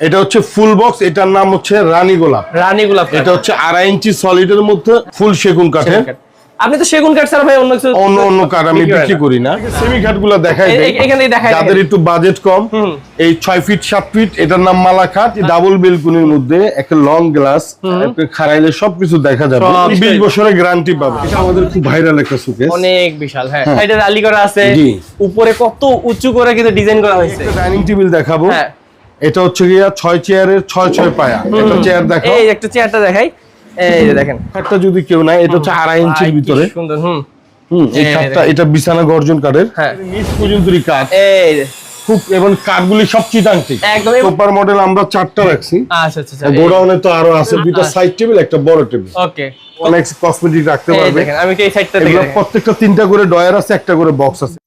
এটা হচ্ছে full box এটার নাম হচ্ছে রানী গোলাপ। রানী গোলাপ এটা হচ্ছে আড়াই ইঞ্চি সলিডের মধ্যে ফুল সেগুন কাঠের। আপনি তো সেগুন কাঠ ছাড়া ভাই অন্য কিছু অন্য অন্য কাঠ আমি বিক্রি হয় বিক্রি না। করি না। সেমি দেখাই দেই। দেখাই যাদের একটু বাজেট কম এই ছয় ফিট সাত ফিট এটার নাম ডাবল বেলকুনির মধ্যে একটা লং গ্লাস খারাইলে সবকিছু দেখা যাবে। বছরের গ্যারান্টি পাবে। এটা আমাদের খুব ভাইরাল একটা সুকেস অনেক বিশাল হ্যাঁ। হ্যাঁ। করা আছে। উপরে কত উঁচু করে কিন্তু ডিজাইন করা হয়েছে। ডাইনিং টেবিল দেখাবো। হ্যাঁ। এটা হচ্ছে গিয়া ছয় চেয়ারের ছয় ছয় পায়া। একটা চেয়ার দেখো। এই একটা চেয়ারটা দেখাই। এই দেখেন। খাটটা যদি কেউ নাই এটা হচ্ছে আড়াই ইঞ্চির ভিতরে। সুন্দর হুম। হুম এই এই এটা বিছানা গর্জন কাঠের। হ্যাঁ। নিচ পর্যন্তই কাঠ। এই খুব এবং কাঠগুলি সব চিটাংটি একদম সুপার মডেল আমরা চারটা রাখছি। আচ্ছা আচ্ছা আচ্ছা গোডাউনে তো আরও আছে দুইটা সাইড টেবিল একটা বড় টেবিল ওকে। অনেক কসমেটিক রাখতে পারবে। দেখেন আমি কি এই সাইডটা এগুলো প্রত্যেকটা তিনটা করে ডয়ার আছে একটা করে বক্স আছে।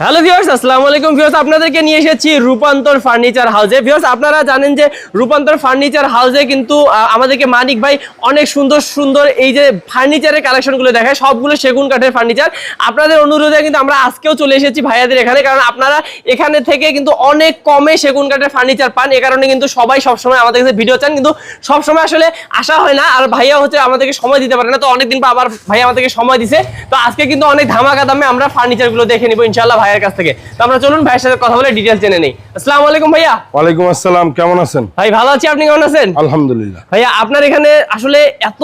হ্যালো ভিউয়ার্স আসসালামু আলাইকুম ভিউয়ার্স আপনাদেরকে নিয়ে এসেছি রূপান্তর ফার্নিচার হাউসে ভিউয়ার্স আপনারা জানেন যে রূপান্তর ফার্নিচার হাউসে কিন্তু আমাদেরকে মানিক ভাই অনেক সুন্দর সুন্দর এই যে ফার্নিচারের কালেকশনগুলো দেখায়, সবগুলো সেগুন কাঠের ফার্নিচার আপনাদের অনুরোধে কিন্তু আমরা আজকেও চলে এসেছি ভাইয়াদের এখানে, কারণ আপনারা এখানে থেকে কিন্তু অনেক কমে সেগুন কাঠের ফার্নিচার পান। এ কারণে কিন্তু সবাই সবসময় আমাদের কাছে ভিডিও চান, কিন্তু সবসময় আসলে আসা হয় না। আর ভাইয়া হচ্ছে আমাদেরকে সময় দিতে পারে না, তো অনেকদিন পর আবার ভাইয়া আমাদেরকে সময় দিছে। তো আজকে কিন্তু অনেক ধামাকা দামে আমরা ফার্নিচারগুলো দেখে নিবো ইনশাল্লাহ ভাইয়ের কাছ থেকে। তো আমরা চলুন ভাইয়ের সাথে কথা বলে ডিটেলস জেনে নেই। আসসালামু আলাইকুম ভাইয়া। ওয়ালাইকুম আসসালাম কেমন আছেন? ভাই ভালো আছি আপনি কেমন আছেন? আলহামদুলিল্লাহ। ভাইয়া আপনার এখানে আসলে এত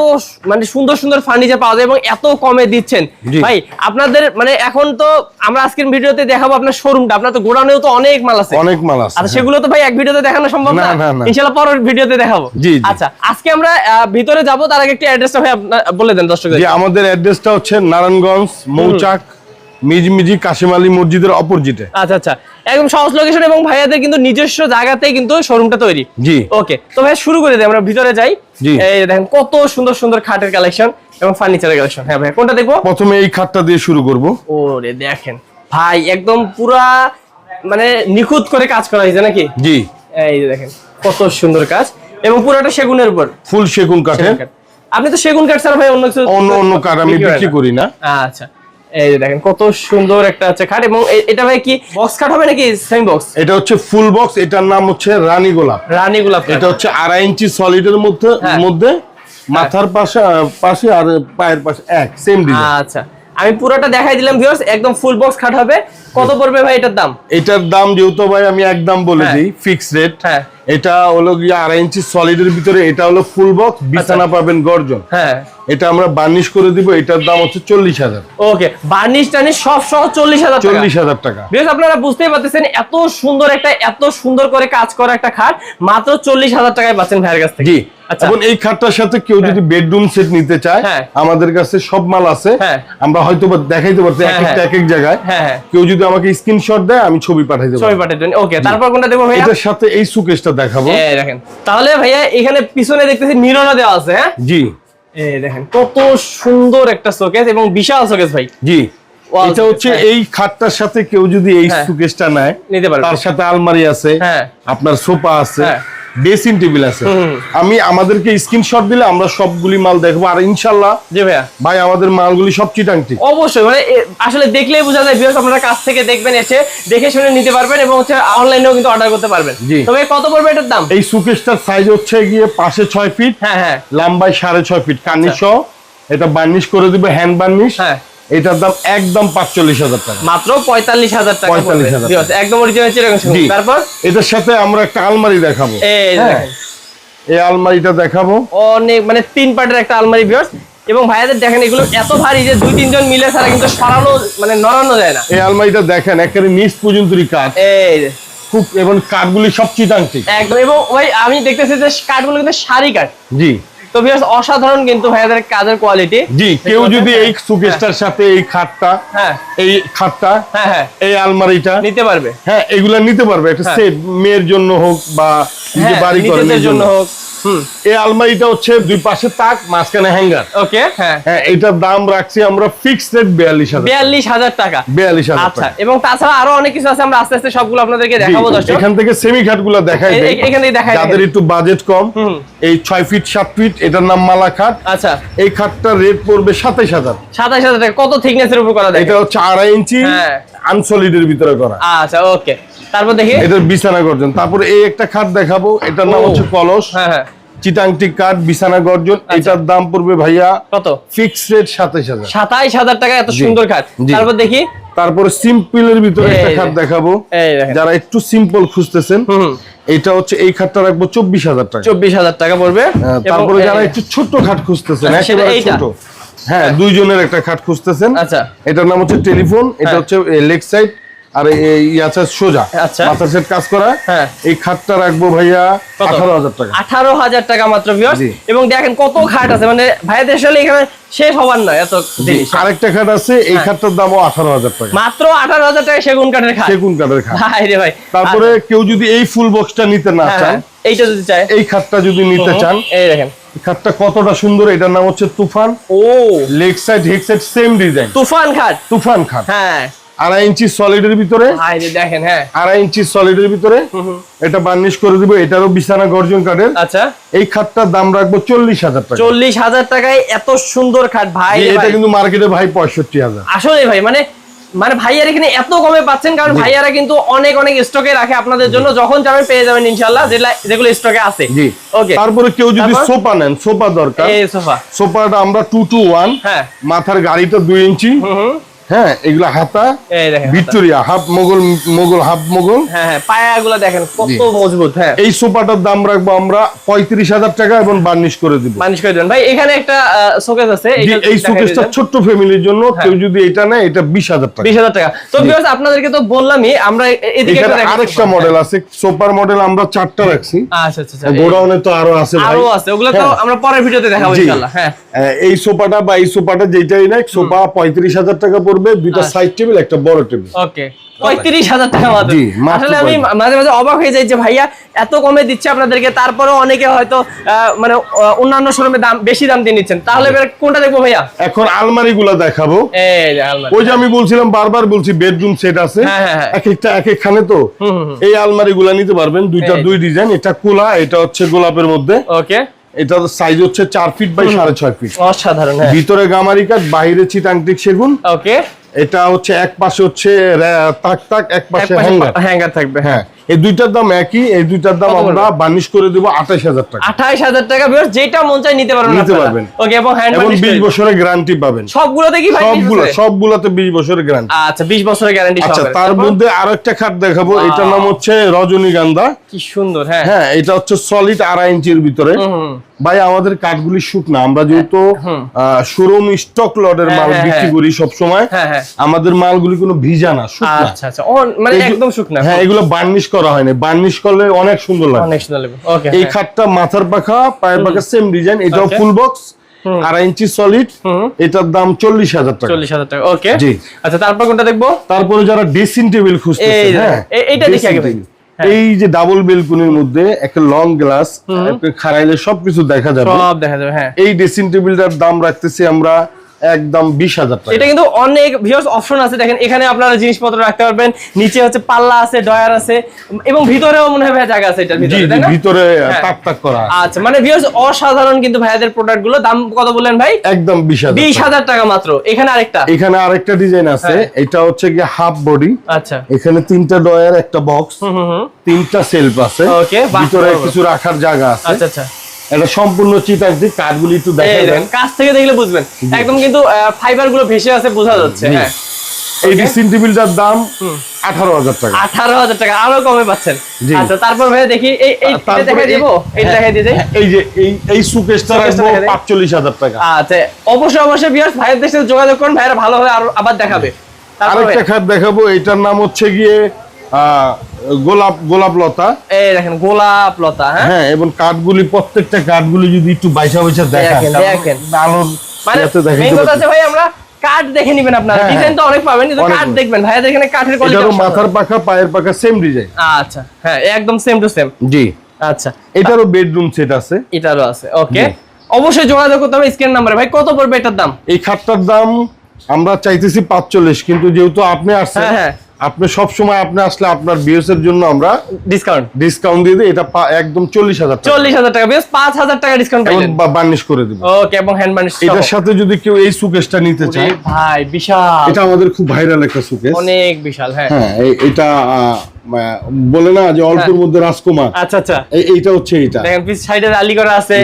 মানে সুন্দর সুন্দর ফার্নিচার পাওয়া যায় এবং এত কমে দিচ্ছেন। ভাই আপনাদের মানে এখন তো আমরা আজকের ভিডিওতে দেখাবো আপনার শোরুমটা আপনার তো গোডাউনেও তো অনেক মাল আছে। অনেক মাল আছে আচ্ছা সেগুলো তো ভাই এক ভিডিওতে দেখানো সম্ভব না। ইনশাআল্লাহ পরের ভিডিওতে দেখাবো। জি। আচ্ছা আজকে আমরা ভিতরে যাব তার আগে একটু অ্যাড্রেসটা ভাই বলে দেন দর্শকদের। আমাদের অ্যাড্রেসটা হচ্ছে নারায়ণগঞ্জ মৌচাক মিজমিজি কাশিম আলী মসজিদের অপোজিটে আচ্ছা আচ্ছা। একদম সহজ লোকেশন এবং ভাইয়াদের কিন্তু নিজস্ব জায়গাতেই কিন্তু শোরুমটা তৈরি। জি। ওকে তো ভাই শুরু করে দিই আমরা ভিতরে যাই। এই দেখেন কত সুন্দর সুন্দর খাটের কালেকশন এবং ফার্নিচারের কালেকশন হ্যাঁ ভাই কোনটা দেখব? প্রথমে এই খাটটা দিয়ে শুরু করব। ওরে দেখেন ভাই একদম পুরা মানে নিখুঁত করে কাজ করা হয়েছে নাকি? জি। এই যে দেখেন কত সুন্দর কাজ এবং পুরোটা সেগুনের উপর। ফুল সেগুন কাঠের। আপনি তো সেগুন কাঠ ছাড়া ভাই অন্য কিছু অন্য অন্য কাঠ আমি বিক্রি? করি না। আচ্ছা। এই যে দেখেন কত সুন্দর একটা আছে খাট এবং এটা ভাই কি বক্স খাট হবে নাকি সেমি বক্স এটা হচ্ছে ফুল বক্স এটার নাম হচ্ছে রানী গোলাপ। রানী গোলাপ এটা হচ্ছে আড়াই ইঞ্চি সলিডের মধ্যে হ্যাঁ। মধ্যে মাথার পাশে পাশে আর পায়ের পাশে এক সেম ডিজাইন আচ্ছা। আমি পুরোটা দেখাই দিলাম ভিউয়ার্স একদম ফুল বক্স খাট হবে। কত পড়বে ভাই এটার দাম? এটার দাম যেহেতু ভাই আমি একদম বলে হ্যাঁ। দিই ফিক্স রেট হ্যাঁ। এটা হলো গিয়ে আড়াই ইঞ্চি সলিডের ভিতরে এটা হলো ফুল বক্স বিছানা পাবেন গর্জন। হ্যাঁ। এটা আমরা বার্নিশ করে দিব এটার দাম হচ্ছে চল্লিশ হাজার। ওকে বার্নিশ টার্নিশ সব সহ চল্লিশ হাজার টাকা। চল্লিশ হাজার টাকা। বেশ আপনারা বুঝতেই পারতেছেন এত সুন্দর একটা এত সুন্দর করে কাজ করা একটা খাট মাত্র চল্লিশ হাজার টাকায় পাচ্ছেন ভাইয়ের কাছ থেকে। জি। আচ্ছা এখন এই খাটটার সাথে কেউ যদি বেডরুম সেট নিতে চায় হ্যাঁ। আমাদের কাছে সব মাল আছে। হ্যাঁ। আমরা হয়তো দেখাইতে পারছি এক হ্যাঁ, একটা এক এক জায়গায়। হ্যাঁ হ্যাঁ। কেউ যদি আমাকে স্ক্রিনশট দেয় আমি ছবি পাঠাই দেবো ছবি দেবেন ওকে তারপর কোনটা দেবো ভাইয়া? এটার সাথে এই সুকেশটা দেখাবো। এই দেখেন। তাহলে ভাইয়া এখানে পিছনে দেখতেছি দেওয়া আছে হ্যাঁ? জি। এই দেখেন কত সুন্দর একটা শোকেস এবং বিশাল শোকেস ভাই। জি। এটা হচ্ছে হ্যাঁ। এই খাটটার সাথে কেউ যদি এই হ্যাঁ। সুকেশটা নেয় নিতে পারবে। তার সাথে আলমারি আছে হ্যাঁ। আপনার সোফা আছে হ্যাঁ। ড্রেসিং টেবিল আছে। আমি আমাদেরকে স্ক্রিনশট দিলে আমরা সবগুলি মাল দেখব। আর ইনশাল্লাহ জি ভাইয়া। ভাই আমাদের মালগুলি সব চিটাংটি। অবশ্যই মানে আসলে দেখলেই বোঝা যায় ভিউয়ার্স আপনারা কাছ থেকে দেখবেন এসে দেখে শুনে নিতে পারবেন এবং হচ্ছে অনলাইনেও কিন্তু অর্ডার করতে পারবেন। জি। তবে কত পড়বে এটার দাম? এই সুকেশটার সাইজ হচ্ছে গিয়ে পাশে ছয় ফিট হ্যাঁ হ্যাঁ। লম্বায় সাড়ে ছয় ফিট কার্নিশ সহ এটা বার্নিশ করে দিবে হ্যান্ড বার্নিশ হ্যাঁ। এটার দাম একদম পাঁচচল্লিশ হাজার টাকা। মাত্র পঁয়তাল্লিশ হাজার টাকা 45,000 পড়বে। Viewers, একদম অরিজিনাল তারপর? এটার সাথে আমরা একটা আলমারি দেখাবো। এই হ্যাঁ। এই আলমারিটা দেখাবো। অনেক মানে তিন পার্টের একটা আলমারি ভিউয়ার্স এবং ভাইয়াদের দেখেন এগুলো এত ভারী যে দুই তিনজন মিলে ছাড়া কিন্তু সরানো মানে নড়ানো যায় না। এই আলমারিটা দেখেন একেবারে নিচ পর্যন্তই কাঠ। এই খুব এবং কাঠগুলি সব চিটাংটি একদম এবং ভাই আমি দেখতেছি যে কাঠগুলো কিন্তু সারি কাঠ। জি। তো ভিউয়ার্স অসাধারণ কিন্তু ভাইয়াদের কাজের কোয়ালিটি জি কেউ যদি এই সুকেশটার সাথে এই খাটটা হ্যাঁ। এই খাটটা হ্যাঁ হ্যাঁ। এই আলমারিটা নিতে পারবে। হ্যাঁ এগুলা নিতে পারবে। একটা হ্যাঁ। মেয়ের জন্য হোক বা নিজে হ্যাঁ বাড়ি এই জন্য হোক। এই আলমারিটা হচ্ছে দুই পাশে তাক মাঝখানে হ্যাঙ্গার। ওকে হ্যাঁ। হ্যাঁ এটার দাম রাখছি আমরা ফিক্সড রেট বিয়াল্লিশ হাজার বিয়াল্লিশ হাজার টাকা। বিয়াল্লিশ হাজার আচ্ছা এবং তাছাড়া আরও অনেক কিছু আছে আমরা আস্তে আস্তে সবগুলো আপনাদেরকে দেখাবো এখান থেকে সেমি খাটগুলা দেখাই এখান থেকে দেখাই যাদের একটু বাজেট কম এই ছয় ফিট সাত ফিট এটার নাম মালা খাট। আচ্ছা। এই খাটটার রেট পড়বে সাতাইশ হাজার। সাতাশ হাজার টাকা। কত থিকনেসের উপর করা যায় এটা হচ্ছে আড়াই ইঞ্চি হ্যাঁ। আনসলিডের ভিতরে করা। আচ্ছা ওকে তারপর দেখি। এটার বিছানা গর্জন। তারপরে এই একটা খাট দেখাবো। এটার নাম হচ্ছে কলস। হ্যাঁ হ্যাঁ। চিটাংটি কাঠ বিছানা গর্জন। এটার দাম পড়বে ভাইয়া কত? ফিক্সড রেট সাতাইশ হাজার। সাতাইশ হাজার টাকা এত সুন্দর খাট। তারপর দেখি। তারপরে সিম্পলের ভিতরে একটা এই খাট দেখাবো। যারা একটু সিম্পল খুঁজতেছেন এটা হচ্ছে এই খাটটা রাখব চব্বিশ হাজার টাকা। চব্বিশ হাজার টাকা পড়বে। হ্যাঁ, তারপরে যারা একটু ছোট্ট খাট খুঁজতেছেন আচ্ছা, সেটা একেবারে ছোট। হ্যাঁ দুইজনের একটা খাট খুঁজতেছেন। আচ্ছা। এটার নাম হচ্ছে টেলিফোন এটা হ্যাঁ। হচ্ছে লেগ সাইড। আর এই আছে সোজা। আচ্ছা। মাথার সেট কাজ করা। হ্যাঁ। এই খাটটা রাখব ভাইয়া আঠারো হাজার টাকা। আঠারো হাজার টাকা মাত্র ভিউয়ার্স এবং দেখেন কত খাট আছে। মানে ভাইদের আসলে এখানে শেষ হবার নয় এত জিনিস। আরেকটা খাট আছে। এই হ্যাঁ। খাটটার দামও আঠারো হাজার টাকা। মাত্র আঠারো হাজার টাকা সেগুন কাঠের খাট। সেগুন কাঠের খাট। ভাই রে ভাই। তারপরে কেউ যদি এই ফুল বক্সটা নিতে না হ্যাঁ, চান হ্যাঁ, এইটা যদি চাই এই খাটটা যদি নিতে চান এই দেখেন। খাটটা কতটা সুন্দর এটার নাম হচ্ছে তুফান। ও। Leg side head side same design Toofan খাট। তুফান খাট। হ্যাঁ। আড়াই ইঞ্চি সলিডের ভিতরে। দেখেন হ্যাঁ। আড়াই ইঞ্চি সলিডের ভিতরে। এটা বার্নিশ করে দিব এটারও বিছানা গর্জন কাঠের। আচ্ছা। এই খাটটার দাম রাখব চল্লিশ হাজার টাকা। চল্লিশ হাজার টাকায় এত সুন্দর খাট ভাই এটা কিন্তু মার্কেটে ভাই পঁয়ষট্টি হাজার। আসলে ভাই মানে মানে ভাইয়ার এখানে এত কমে পাচ্ছেন কারণ ভাইয়ারা কিন্তু অনেক অনেক স্টকে রাখে আপনাদের জন্য। যখন যাবেন পেয়ে যাবেন ইনশাল্লাহ যেগুলো স্টকে আছে। জি। ওকে তারপরে কেউ যদি সোফা নেন সোফা দরকার। এই সোফা। সোফাটা আমরা টু টু ওয়ান হ্যাঁ। মাথার গাড়িটা দুই ইঞ্চি। হুম হুম। হ্যাঁ এগুলা হাতা Victoria half Mughal Mughal half Mughal. হ্যাঁ হ্যাঁ পায়াগুলো দেখেন কত মজবুত হ্যাঁ। এই সোফাটার দাম রাখব আমরা পঁয়ত্রিশ হাজার টাকা এবং বার্নিশ করে দিব। মানিশ করে দেন ভাই এখানে একটা শোকেস আছে এই শোকেসটা ছোট্ট ফ্যামিলির জন্য হ্যাঁ। কেউ যদি এটা নেয় এটা বিশ হাজার টাকা। বিশ হাজার টাকা। তো viewers, আপনাদেরকে তো বললামই আমরা এদিকে। আরেকটা মডেল আছে সুপার মডেল আমরা চারটা রাখছি। আচ্ছা আচ্ছা আচ্ছা। গোডাউনে তো আরও আছে ভাই। আরও আছে ওগুলো তো। আমরা পরের ভিডিওতে দেখাবো। ইনশাআল্লাহ হ্যাঁ। এই সোফাটা বা এই সোফাটা যেটাই নাই সোফা পঁয়ত্রিশ হাজার টাকা পড়বে। দুইটা আচ্ছা। সাইড টেবিল একটা বড় টেবিল ওকে পঁয়ত্রিশ হাজার টাকা মাত্র। আসলে আমি মাঝে মাঝে অবাক হয়ে যাই যে ভাইয়া এত কমে দিচ্ছে আপনাদেরকে তারপরেও অনেকে হয়তো মানে অন্যান্য শোরুমে দাম বেশি দাম দিয়ে নিচ্ছেন। তাহলে কোনটা দেখব ভাইয়া? এখন আলমারি গুলা দেখাবো। এই আলমারি। ওই যে আমি বলছিলাম বারবার বলছি বেডরুম সেট আছে। হ্যাঁ, হ্যাঁ, হ্যাঁ। এক একটা এক একখানে তো। এই আলমারি গুলা নিতে পারবেন দুইটা দুই ডিজাইন এটা কোলা এটা হচ্ছে গোলাপের মধ্যে। ওকে এটা সাইজ হচ্ছে চার ফিট বাই সাড়ে ছয় ফিট অসাধারণ হ্যাঁ। ভিতরে গামারি কাঠ বাইরে চিটাংটিক সেগুন। ওকে এটা হচ্ছে এক পাশে হচ্ছে তাক তাক এক পাশে হ্যাঙ্গার হ্যাঙ্গার থাকবে হ্যাঁ। হ্যাঁ। এই দুইটার দাম একই এই দুইটার দাম আমরা বার্নিশ করে দেবো আঠাইশ হাজার টাকা। আঠাইশ হাজার টাকা viewers, যেটা মন চাই নিতে পারবেন নিতে পারবেন। ওকে এবং হ্যান্ড এবং বিশ বছরের গ্যারান্টি পাবেন। সবগুলোতে কি ভাই 20 সবগুলো সবগুলোতে বিশ বছরের গ্যারান্টি আচ্ছা বিশ বছরের গ্যারান্টি আচ্ছা তার মধ্যে আর একটা খাট দেখাবো। এটার নাম হচ্ছে রজনীগন্ধা। কি সুন্দর হ্যাঁ। হ্যাঁ এটা হচ্ছে সলিড আড়াই ইঞ্চির ভিতরে। ভাই আমাদের কাঠগুলি শুকনা। আমরা যেহেতু শোরুম স্টক লটের হ্যাঁ, মাল হ্যাঁ, বিক্রি হ্যাঁ। করি সব সময় হ্যাঁ হ্যাঁ। আমাদের মালগুলি কোনো ভিজা না শুকনা। আচ্ছা আচ্ছা। মানে একদম শুকনা। হ্যাঁ এগুলো বার্নিশ করা হয়নি বার্নিশ করলে অনেক সুন্দর লাগে। অনেক সুন্দর লাগবে ওকে এই খাটটা মাথার পাখা পায়ের পাখা সেম ডিজাইন এটাও ফুল বক্স আড়াই ইঞ্চি সলিড হুম। এটার দাম চল্লিশ হাজার টাকা। চল্লিশ হাজার টাকা। ওকে জি। আচ্ছা তারপর কোনটা দেখব? তারপরে যারা ড্রেসিং টেবিল খুঁজতেছে এই হ্যাঁ এ- এইটা দেখি আগে। হ্যাঁ। এই যে ডাবল বেলকুনির মধ্যে একটা লং গ্লাস খাড়াইলে সবকিছু দেখা যাবে। সব দেখা যাবে হ্যাঁ। এই ড্রেসিং টেবিলটার দাম রাখতেছি আমরা একদম বিশ হাজার টাকা। এটা কিন্তু অনেক ভিউয়ার্স অপশন আছে। দেখেন এখানে আপনারা জিনিসপত্র রাখতে পারবেন। নিচে হচ্ছে পাল্লা আছে ডয়ার আছে এবং ভিতরেও মনে হয় জায়গা আছে এটার ভিতরে? ভিতরে হ্যাঁ। তাক তাক করা আচ্ছা মানে ভিউয়ার্স অসাধারণ কিন্তু ভাইয়াদের প্রোডাক্টগুলো দাম কত বললেন ভাই? একদম বিশ হাজার বিশ হাজার টাকা মাত্র। এখানে আরেকটা। এখানে আরেকটা ডিজাইন আছে। হ্যাঁ। এটা হচ্ছে গিয়ে হাফ বডি আচ্ছা। এখানে তিনটা ডয়ার একটা বক্স তিনটা সেলফ আছে। ভিতরে কিছু রাখার জায়গা আছে। আচ্ছা আচ্ছা। এটা সম্পূর্ণ কাঠগুলি একটু দেখেন, কাছ থেকে দেখলে বুঝবেন। একদম কিন্তু ফাইবারগুলো ভেসে আছে বোঝা যাচ্ছে হ্যাঁ। এই টেবিলটার দাম আঠারো হাজার টাকা। আঠারো হাজার টাকা আরও কমে পাচ্ছেন। আচ্ছা তারপর ভাই দেখি এই এই তারপরে এই- দিব? দিয়ে এই যে এই এই সুকেশটা Suitcase রাখব পাঁচচল্লিশ হাজার টাকা। আচ্ছা অবশ্যই অবশ্যই ভাইয়ের সাথে যোগাযোগ করুন ভাইয়েরা ভালো হবে আর আবার দেখাবে। আরেকটা খাট দেখাবো এটার নাম হচ্ছে গিয়ে আহ, গোলাপ গোলাপ লতা। এই দেখেন গোলাপ লতা হ্যাঁ? হ্যাঁ এবং কাঠগুলি প্রত্যেকটা কাঠগুলি যদি একটু বাইসা বাইসা দেখেন, দেখেন। আলোর মানে ভাই আমরা কাঠ দেখে নিবেন আপনারা। হ্যাঁ, ডিজাইন তো অনেক পাবেন কিন্তু কাঠ পাবেন। দেখবেন। ভাইয়াদের এখানে কাঠের কোয়ালিটি এটারও মাথার পাখা পায়ের পাখা সেম ডিজাইন আচ্ছা হ্যাঁ একদম সেম টু সেম জি। আচ্ছা। এটারও বেডরুম সেট আছে। এটারও আছে ওকে অবশ্যই যোগাযোগ করতে হবে স্ক্রিন নাম্বারে। ভাই কত পড়বে এটার দাম? এই খাটটার দাম আমরা চাইতেছি পাঁচচল্লিশ কিন্তু যেহেতু আপনি আসছেন হ্যাঁ, হ্যাঁ। আপনি সব সময় আপনি আসলে আপনার বিএস এর জন্য আমরা ডিসকাউন্ট ডিসকাউন্ট দিয়ে দিই। এটা একদম চল্লিশ হাজার টাকা। চল্লিশ হাজার টাকা। বেশ পাঁচ হাজার টাকা ডিসকাউন্ট এবং বার্নিশ করে দিব। ওকে এবং হ্যান্ড বানিশ এটার সাথে যদি কেউ এই সুকেশটা নিতে চায় ভাই বিশাল। এটা আমাদের খুব ভাইরাল একটা সুকেশ অনেক বিশাল হ্যাঁ। হ্যাঁ এটা বলে না যে অল্পের মধ্যে রাজকুমার। আচ্ছা আচ্ছা। এই- এইটা হচ্ছে এইটা। দেখেন পিস সাইডে রালি করা আছে।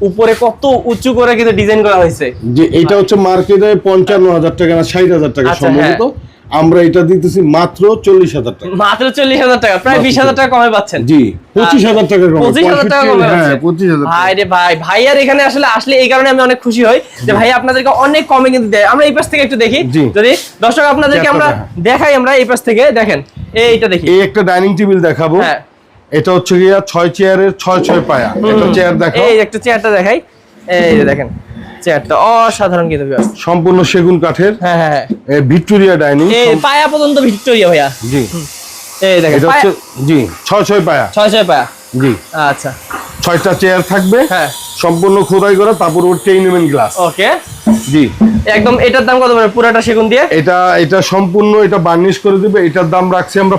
উপরে কত উঁচু করে কিন্তু ডিজাইন করা হয়েছে। যে এটা হচ্ছে মার্কেটে পঞ্চান্ন হাজার টাকা না ষাট হাজার টাকা আচ্ছা, সম্ভবত। আমরা এটা দিতেছি মাত্র চল্লিশ হাজার টাকা। মাত্র চল্লিশ হাজার টাকা প্রায় বিশ হাজার টাকা কমে পাচ্ছেন। জি পঁচিশ হাজার টাকা পঁচিশ হাজার টাকা কমে হ্যাঁ পঁচিশ হাজার ভাই রে ভাই আর এখানে আসলে আসলে এই কারণে আমি অনেক খুশি হই যে ভাই আপনাদেরকে অনেক কমে কিন্তু দেয়। আমরা এই পাশ থেকে একটু দেখি। যদি দর্শক আপনাদেরকে আমরা দেখাই আমরা এই পাশ থেকে দেখেন এইটা দেখি। এই একটা ডাইনিং টেবিল দেখাবো। হ্যাঁ। এটা হচ্ছে গিয়া ছয় চেয়ারের ছয় ছয় পায়া। এটা চেয়ার দেখাও। এই একটা চেয়ারটা দেখাই। এই দেখেন। চেয়ারটা। অসাধারণ কিন্তু সম্পূর্ণ সেগুন কাঠের হ্যাঁ হ্যাঁ হ্যাঁ। Victoria dining. পায়া পর্যন্ত ভিক্টোরিয়া ভাইয়া। জি। এই দেখেন এটা পায়া- হচ্ছে জি ছয় ছয় পায়া। ছয় ছয় পায়া। জি। আচ্ছা। ছয়টা চেয়ার থাকবে। হ্যাঁ। সম্পূর্ণ খোদাই করা তারপর ওর টেইনমেন্ট গ্লাস ওকে। জি। একদম এটার দাম কত পড়বে? পুরাটা সেগুন দিয়ে? এটা এটা সম্পূর্ণ এটা বার্নিশ করে দিবে। এটার দাম রাখছি আমরা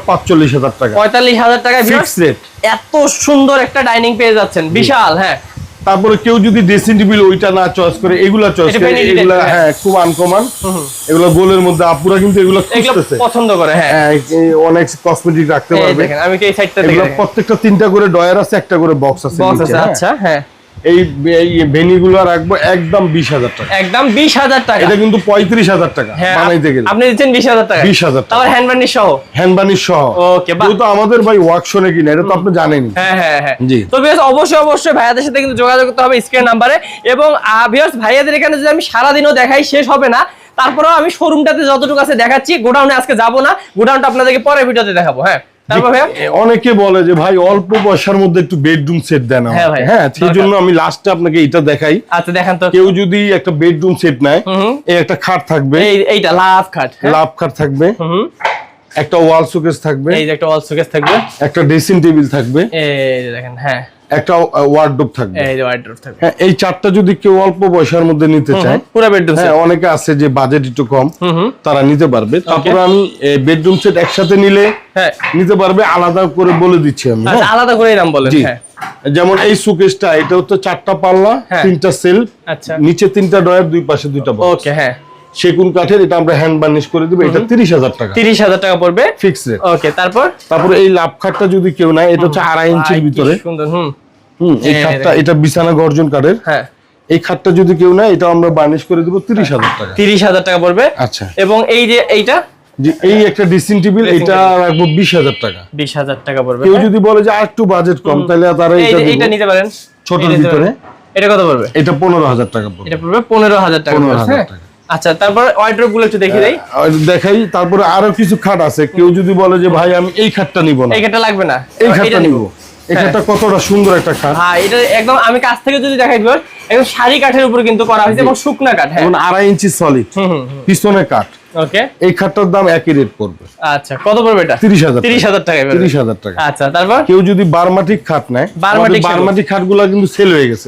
টাকা। পঁয়তাল্লিশ হাজার টাকা রেট এত সুন্দর একটা ডাইনিং পেয়ে যাচ্ছেন। বিশাল হ্যাঁ। তারপরে কেউ যদি ড্রেসিং টেবিল ওইটা না চয়েস করে এগুলা চয়েস করে এগুলো হ্যাঁ। খুব আনকমন এগুলো গোলের মধ্যে আপুরা কিন্তু এগুলো খুঁজতেছে। পছন্দ করে হ্যাঁ। হ্যাঁ অনেক কসমেটিক রাখতে পারবে। দেখেন আমি কি এই সাইডটা দেখেন? প্রত্যেকটা তিনটা করে ডয়ার আছে একটা করে বক্স আছে বক্স আছে হ্যাঁ। আচ্ছা হ্যাঁ। এই ভেনিগুলো রাখব একদম বিশ হাজার টাকা। একদম বিশ হাজার টাকা। এটা কিন্তু পঁয়ত্রিশ হাজার টাকা হ্যাঁ বানাইতে গেলে। আপনি দিচ্ছেন বিশ হাজার টাকা। 20,000 টাকা। তারপর হ্যান্ড বার্নিশ সহ? হ্যান্ড সহ। ওকে বাহ। আমাদের ভাই ওয়ার্কশনে কিনা এটা তো আপনি জানেনই। হ্যাঁ হ্যাঁ হ্যাঁ। জি। তো বিয়াস অবশ্যই অবশ্যই ভাইয়াদের সাথে কিন্তু যোগাযোগ করতে হবে স্ক্রিন নাম্বারে এবং ভাইয়াদের এখানে যদি আমি সারাদিনও দেখাই শেষ হবে না। তারপরেও আমি শোরুমটাতে যতটুকু আছে দেখাচ্ছি। গোডাউনে আজকে যাব না। গোডাউনটা আপনাদেরকে পরের ভিডিওতে দেখাবো হ্যাঁ। অনেকে বলে যে ভাই অল্প পয়সার মধ্যে একটু বেডরুম সেট দেন হ্যাঁ হ্যাঁ সেই জন্য আমি লাস্টে আপনাকে এটা দেখাই। আচ্ছা দেখেন তো। কেউ যদি একটা বেডরুম সেট নেয় এই একটা খাট থাকবে। এইটা লাভ খাট হ্যাঁ? লাভ খাট থাকবে। একটা ওয়াল শোকেস থাকবে। এই যে একটা ওয়াল শোকেস থাকবে। একটা ড্রেসিং টেবিল থাকবে। এই দেখেন হ্যাঁ। একটা ওয়ার্ডরোব থাকবে। এই যে ওয়াইড্রোপ থাকবে। হ্যাঁ এই চারটা যদি কেউ অল্প পয়সার মধ্যে নিতে চায় পুরো বেডরুম হ্যাঁ অনেকে আছে যে বাজেট একটু কম তারা নিতে পারবে। তারপরে আমি বেডরুম সেট একসাথে নিলে হ্যাঁ। নিতে পারবে আলাদা করে বলে দিচ্ছি আমি আচ্ছা হ্যাঁ? আলাদা করে নাম বলেন হ্যাঁ। যেমন এই সুকেশটা এটা হচ্ছে চারটা পাল্লা হ্যাঁ। তিনটা সেলফ আচ্ছা। নিচে তিনটা ডয়ার দুই পাশে দুইটা বক্স ওকে হ্যাঁ। সেগুন কাঠের এটা আমরা হ্যান্ড বার্নিশ করে দিব এটা তিরিশ হাজার টাকা। তিরিশ হাজার টাকা পড়বে? ফিক্স রেট ওকে তারপর? তারপরে এই লাভ খাটটা যদি কেউ নেয় এটা হচ্ছে আড়াই ইঞ্চির ভিতরে। সুন্দর হুম, এই খাটটা এটা বিছানা গর্জন কাঠের। হ্যাঁ। এই খাটটা যদি কেউ নেয় এটা আমরা বার্নিশ করে দিব তিরিশ হাজার টাকা। তিরিশ হাজার টাকা পড়বে। আচ্ছা। এবং এই যে এইটা? এই একটা ড্রেসিং টেবিল এটা রাখব বিশ হাজার টাকা। বিশ হাজার টাকা পড়বে। কেউ? যদি বলে যে আর একটু বাজেট কম তাহলে তারা এটা নিতে পারেন। ছোটর ভিতরে? এটা কত পড়বে? এটা পনেরো হাজার টাকা পড়বে। এটা পড়বে পনেরো হাজার টাকা 15,000 হ্যাঁ। টাকা। আচ্ছা তারপর ওয়াইড্রোপগুলো একটু দেখে দেই। দেখাই তারপরে আরও কিছু খাট আছে। কেউ যদি বলে যে ভাই আমি এই খাটটা নিব না। এই খাটটা লাগবে না। এই খাটটা নিব। এই হ্যাঁ। কতটা সুন্দর একটা খাট হ্যাঁ এটা একদম আমি কাছ থেকে যদি দেখাই একদম শাড়ি কাঠের উপর কিন্তু করা হয়েছে এবং শুকনা কাঠ হ্যাঁ আড়াই ইঞ্চি সলিড হুম হুম হুম। পিছনে কাঠ ওকে এই খাটটার দাম একই রেট পড়বে। আচ্ছা কত পড়বে এটা? তিরিশ হাজার তিরিশ হাজার টাকা পড়বে। তিরিশ হাজার টাকা। আচ্ছা তারপর? কেউ যদি বারমাটিক খাট নেয় বারমাটিক বারমাটিক কিন্তু সেল হয়ে গেছে।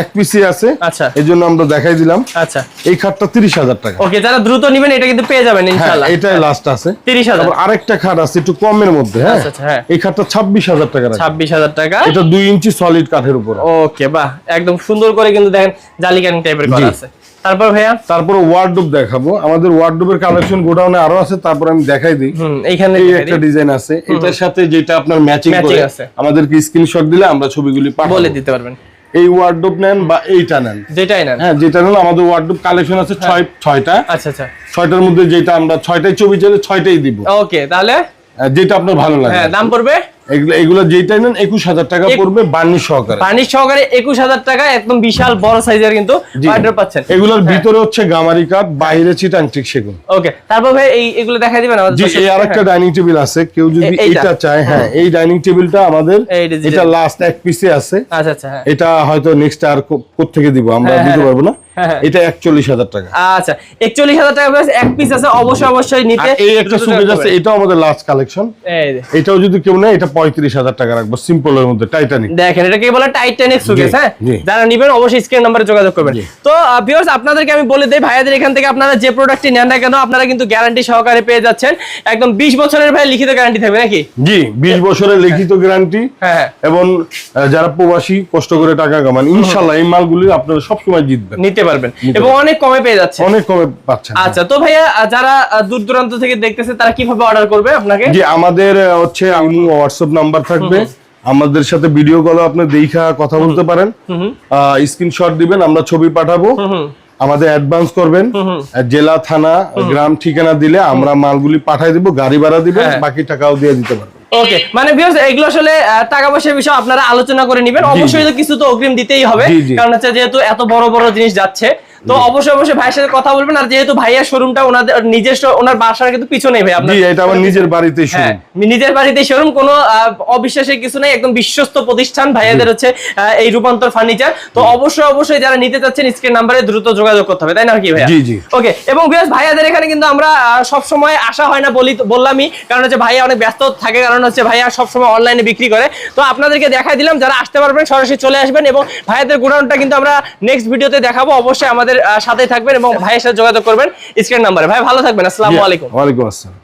এক পিসি আছে। আচ্ছা। আমরা দেখাই দিলাম। আচ্ছা। এই খাটটা তিরিশ হাজার টাকা। ওকে যারা দ্রুত নেবেন এটা কিন্তু পেয়ে যাবেন হ্যাঁ ইনশাআল্লাহ। এটাই লাস্ট আছে। তিরিশ হাজার। তারপর আরেকটা খাট আছে একটু কমের মধ্যে হ্যাঁ? আচ্ছা, আচ্ছা, হ্যাঁ। এই খাটটা ছাব্বিশ হাজার টাকা রাখা। ছাব্বিশ হাজার টাকা। এটা দুই ইঞ্চি সলিড কাঠের উপর। ওকে বাহ একদম সুন্দর করে কিন্তু দেখেন জালি কাটিং টাইপের করা আছে। তারপর ভাইয়া? তারপরে ওয়ার্ডরোব দেখাবো। আমাদের ওয়ার্ডরোবের কালেকশন গোডাউনে আরও আছে তারপর আমি দেখাই দিই। এইখানে একটা ডিজাইন আছে। এটার সাথে যেটা আপনার ম্যাচিং করে। আমাদেরকে স্ক্রিনশট দিলে আমরা ছবিগুলি পাঠাবো। বলে দিতে পারবেন। এই ওয়ার্ডরোব নেন বা এইটা নেন। যেটাই নেন। হ্যাঁ যেটা নেন আমাদের ওয়ার্ডরোব কালেকশন আছে ছয় ছয়টা। আচ্ছা আচ্ছা। ছয়টার মধ্যে যেটা আমরা ছয়টাই ছবি চাইলে ছয়টাই দিব। ওকে তাহলে? যেটা আপনার ভালো লাগে। হ্যাঁ দাম পড়বে? এগুলো এগুলো নেন একুশ হাজার টাকা পড়বে বার্নিশ সহকারে। ফার্নিশ সহকারে একুশ হাজার টাকা একদম বিশাল বড় সাইজের কিন্তু জি। পাচ্ছেন। এগুলোর ভিতরে হচ্ছে গামারি কাঠ বাইরে চিটাং সেগুন ওকে তারপর ভাই এই এগুলো দেখাই দিবেন আমাদের জি এই আরেকটা ডাইনিং টেবিল আছে কেউ যদি এটা চায় হ্যাঁ এই ডাইনিং টেবিলটা আমাদের এটা লাস্ট এক পিসে আছে। আচ্ছা আচ্ছা হ্যাঁ। এটা হয়তো নেক্সট আর থেকে দিব আমরা হ্যাঁ, দিতে হ্যাঁ। পারব না। হ্যাঁ। এটা একচল্লিশ হাজার টাকা। আচ্ছা একচল্লিশ হাজার টাকা প্রাইস এক পিস আছে অবশ্যই অবশ্যই নিতে। এই একটা আছে এটাও আমাদের লাস্ট কালেকশন এটাও যদি কেউ নেয় এটা পঁয়ত্রিশ হাজার টাকা রাখব। সিম্পলের মধ্যে টাইটানিক দেখেন এটাকে বলে টাইটানিক সুকেস হ্যাঁ? যারা নিবেন অবশ্যই স্ক্রিন নাম্বারে যোগাযোগ করবেন। তো ভিউয়ার্স আপনাদেরকে আমি বলে দেই ভাইয়াদের এখান থেকে আপনারা যে প্রোডাক্টটি নেন না কেন আপনারা কিন্তু গ্যারান্টি সহকারে পেয়ে যাচ্ছেন। একদম 20 বছরের ভাই লিখিত গ্যারান্টি থাকবে নাকি? জি বিশ বছরের লিখিত গ্যারান্টি হ্যাঁ হ্যাঁ। এবং যারা প্রবাসী কষ্ট করে টাকা কামান ইনশাল্লাহ এই মালগুলি আপনারা সবসময় জিতবেন। নিতে পারবেন। এবং অনেক কমে পেয়ে যাচ্ছে অনেক কমে পাচ্ছেন। আচ্ছা তো ভাইয়া যারা দূর দূরান্ত থেকে দেখতেছে তারা কীভাবে অর্ডার করবে আপনাকে? জি আমাদের হচ্ছে হোয়াটসঅ্যাপ নাম্বার থাকবে। আমাদের সাথে ভিডিও কলে আপনি দেখা কথা বলতে পারেন। স্ক্রিনশট দিবেন আমরা ছবি পাঠাবো। আমাদের অ্যাডভান্স করবেন। জেলা থানা গ্রাম ঠিকানা দিলে আমরা মালগুলি পাঠাই দিব গাড়ি ভাড়া দিবেন হ্যাঁ। বাকি টাকাও দিয়ে দিতে পারবেন। ওকে মানে ভিউয়ার্স এগুলো আসলে টাকা পয়সার বিষয় আপনারা আলোচনা করে নেবেন। অবশ্যই তো কিছু তো অগ্রিম দিতেই হবে। কারণ হচ্ছে যেহেতু এত বড় বড় জিনিস যাচ্ছে তো অবশ্যই অবশ্যই ভাইয়ের সাথে কথা বলবেন আর যেহেতু ভাইয়ার শোরুমটা ওনাদের নিজস্ব ওনার বাসার কিন্তু পিছনেই ভাই আপনার। জি এটা আমার নিজের বাড়িতেই শুরু হ্যাঁ নিজের বাড়িতে শোরুম কোনো অবিশ্বাসের কিছু নেই একদম বিশ্বস্ত প্রতিষ্ঠান ভাইয়াদের হচ্ছে এই রূপান্তর ফার্নিচার তো অবশ্যই অবশ্যই যারা নিতে চাচ্ছেন স্ক্রিন নাম্বারে দ্রুত যোগাযোগ করতে হবে তাই না কি ভাইয়া? জি, জি। ওকে এবং বিয়াস ভাইয়াদের এখানে কিন্তু আমরা সব সময় আসা হয় না বলি বললামই কারণ হচ্ছে ভাইয়া অনেক ব্যস্ত থাকে কারণ হচ্ছে ভাইয়া সব সময় অনলাইনে বিক্রি করে। তো আপনাদেরকে দেখাই দিলাম যারা আসতে পারবেন সরাসরি চলে আসবেন এবং ভাইয়াদের গোডাউনটা কিন্তু আমরা নেক্সট ভিডিওতে দেখাবো। অবশ্যই আমাদের আহ, সাথেই থাকবেন এবং ভাইয়ের সাথে যোগাযোগ করবেন। স্ক্রিন নাম্বারে। ভাই ভালো থাকবেন। আসসালামু আলাইকুম। ওয়ালাইকুম আসসালাম।